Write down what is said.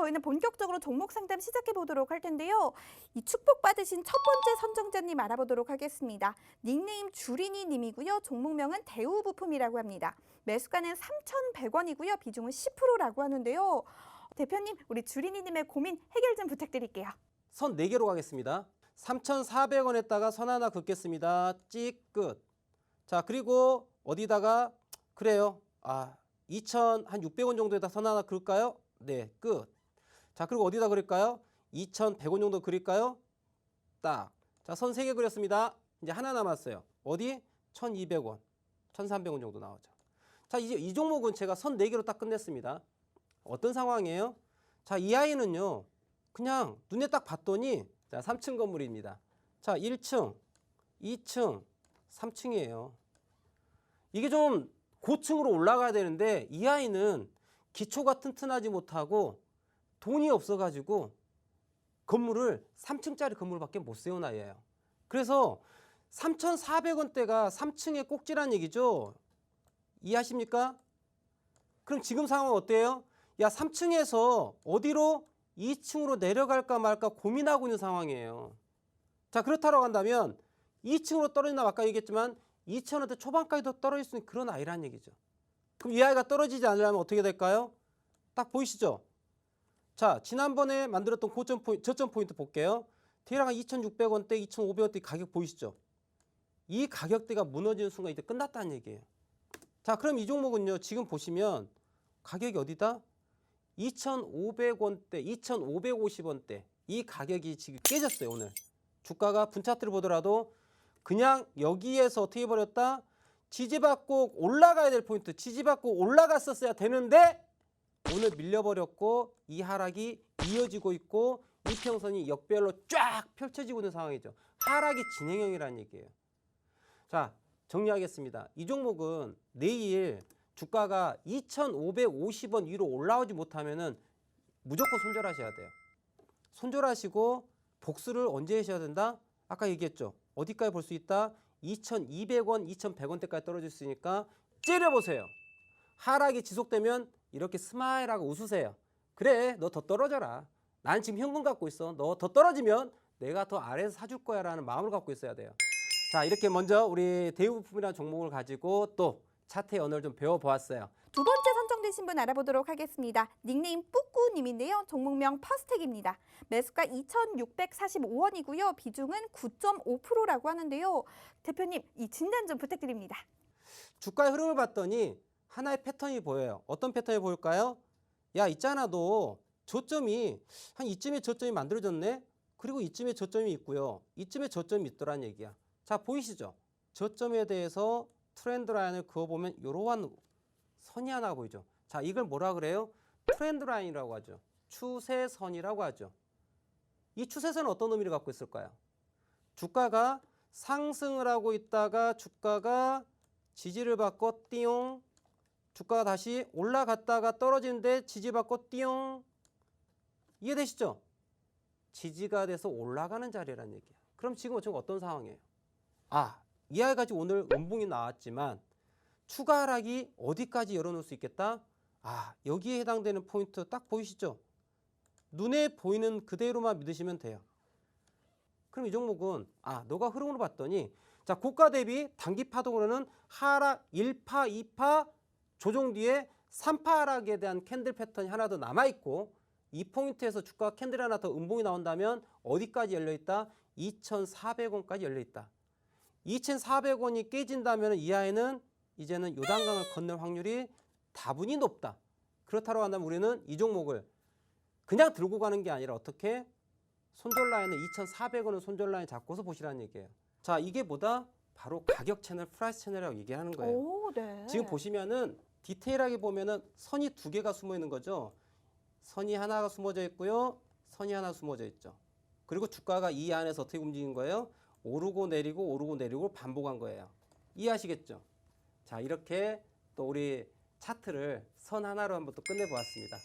저희는 본격적으로 종목 상담 시작해 보도록 할 텐데요. 이 축복 받으신 첫 번째 선정자님 알아보도록 하겠습니다. 닉네임 주린이 님이고요. 종목명은 대우부품이라고 합니다. 매수가는 3,100원이고요. 비중은 10%라고 하는데요. 대표님, 우리 주린이 님의 고민 해결 좀 부탁드릴게요. 선 4개로 가겠습니다. 3,400원에다가 선 하나 긋겠습니다. 찍 끝. 자, 그리고 어디다가 그래요. 아, 2,600원 정도에다 선 하나 그을까요? 네, 끝. 자, 그리고 어디다 그릴까요? 2,100원 정도 그릴까요? 딱. 자, 선 3개 그렸습니다. 이제 하나 남았어요. 어디? 1,200원. 1,300원 정도 나오죠. 자, 이제 이 종목은 제가 선 4개로 딱 끝냈습니다. 어떤 상황이에요? 자, 이 아이는요. 그냥 눈에 딱 봤더니 자, 3층 건물입니다. 자, 1층, 2층, 3층이에요. 이게 좀 고층으로 올라가야 되는데 이 아이는 기초가 튼튼하지 못하고 돈이 없어가지고 건물을 3층짜리 건물밖에 못 세운 아이예요. 그래서 3,400원대가 3층의 꼭지란 얘기죠. 이해하십니까? 그럼 지금 상황 어때요? 야, 3층에서 어디로 2층으로 내려갈까 말까 고민하고 있는 상황이에요. 자, 그렇다고 한다면 2층으로 떨어진다 아까 얘기했지만 2천원대 초반까지도 떨어질 수 있는 그런 아이란 얘기죠. 그럼 이 아이가 떨어지지 않으려면 어떻게 될까요? 딱 보이시죠? 자, 지난번에 만들었던 고점 포인트, 저점 포인트 볼게요. 대략 한 2,600원대, 2,500원대 가격 보이시죠? 이 가격대가 무너지는 순간 이제 끝났다는 얘기예요. 자, 그럼 이 종목은요. 지금 보시면 가격이 어디다? 2,500원대, 2,550원대 이 가격이 지금 깨졌어요 오늘. 주가가 분차트를 보더라도 그냥 여기에서 어떻게 버렸다? 지지받고 올라가야 될 포인트, 지지받고 올라갔었어야 되는데 오늘 밀려버렸고 이 하락이 이어지고 있고 이평선이 역별로 쫙 펼쳐지고 있는 상황이죠. 하락이 진행형이라는 얘기예요. 자, 정리하겠습니다. 이 종목은 내일 주가가 2,550원 위로 올라오지 못하면은 무조건 손절하셔야 돼요. 손절하시고 복수를 언제 하셔야 된다? 아까 얘기했죠. 어디까지 볼 수 있다? 2,200원, 2,100원대까지 떨어질 수 있으니까 째려보세요. 하락이 지속되면 이렇게 스마일하고 웃으세요. 그래, 너 더 떨어져라. 난 지금 현금 갖고 있어. 너 더 떨어지면 내가 더 아래에서 사줄 거야 라는 마음을 갖고 있어야 돼요. 자, 이렇게 먼저 우리 대우부품이라는 종목을 가지고 또 차트의 언어를 좀 배워보았어요. 두 번째 선정되신 분 알아보도록 하겠습니다. 닉네임 뿌꾸님인데요. 종목명 퍼스텍입니다. 매수가 2,645원이고요. 비중은 9.5%라고 하는데요. 대표님, 이 진단 좀 부탁드립니다. 주가의 흐름을 봤더니 하나의 패턴이 보여요. 어떤 패턴이 보일까요? 야, 있잖아, 너 저점이 한 이쯤에 저점이 만들어졌네? 그리고 이쯤에 저점이 있고요. 이쯤에 저점이 있더란 얘기야. 자, 보이시죠? 저점에 대해서 트렌드 라인을 그어보면 이러한 선이 하나 보이죠. 자, 이걸 뭐라 그래요? 트렌드 라인이라고 하죠. 추세선이라고 하죠. 이 추세선은 어떤 의미를 갖고 있을까요? 주가가 상승을 하고 있다가 주가가 지지를 받고 띠용 주가가 다시 올라갔다가 떨어지는데 지지받고 띠용 이해되시죠? 지지가 돼서 올라가는 자리라는 얘기야. 그럼 지금 지금 어떤 상황이에요? 아, 이 아이 가지고 오늘 음봉이 나왔지만 추가 하락이 어디까지 열어놓을 수 있겠다? 아, 여기에 해당되는 포인트 딱 보이시죠? 눈에 보이는 그대로만 믿으시면 돼요. 그럼 이 종목은 아, 너가 흐름으로 봤더니 자, 고가 대비 단기 파동으로는 하락 1파, 2파 조정 뒤에 3파 하락에 대한 캔들 패턴이 하나 더 남아 있고 이 포인트에서 주가 캔들 하나 더 음봉이 나온다면 어디까지 열려 있다? 2,400원까지 열려 있다. 2,400원이 깨진다면 이 아이는 이제는 요단강을 건널 확률이 다분히 높다. 그렇다고 한다면 우리는 이 종목을 그냥 들고 가는 게 아니라 어떻게 손절 라인은 2,400원을 손절 라인 잡고서 보시라는 얘기예요. 자, 이게 뭐다? 바로 가격 채널, 프라이스 채널이라고 얘기하는 거예요. 오, 네. 지금 보시면은 디테일하게 보면은 선이 두 개가 숨어 있는 거죠. 선이 하나가 숨어져 있고요. 선이 하나 숨어져 있죠. 그리고 주가가 이 안에서 어떻게 움직인 거예요? 오르고 내리고 오르고 내리고 반복한 거예요. 이해하시겠죠? 자, 이렇게 또 우리 차트를 선 하나로 한번 또 끝내보았습니다.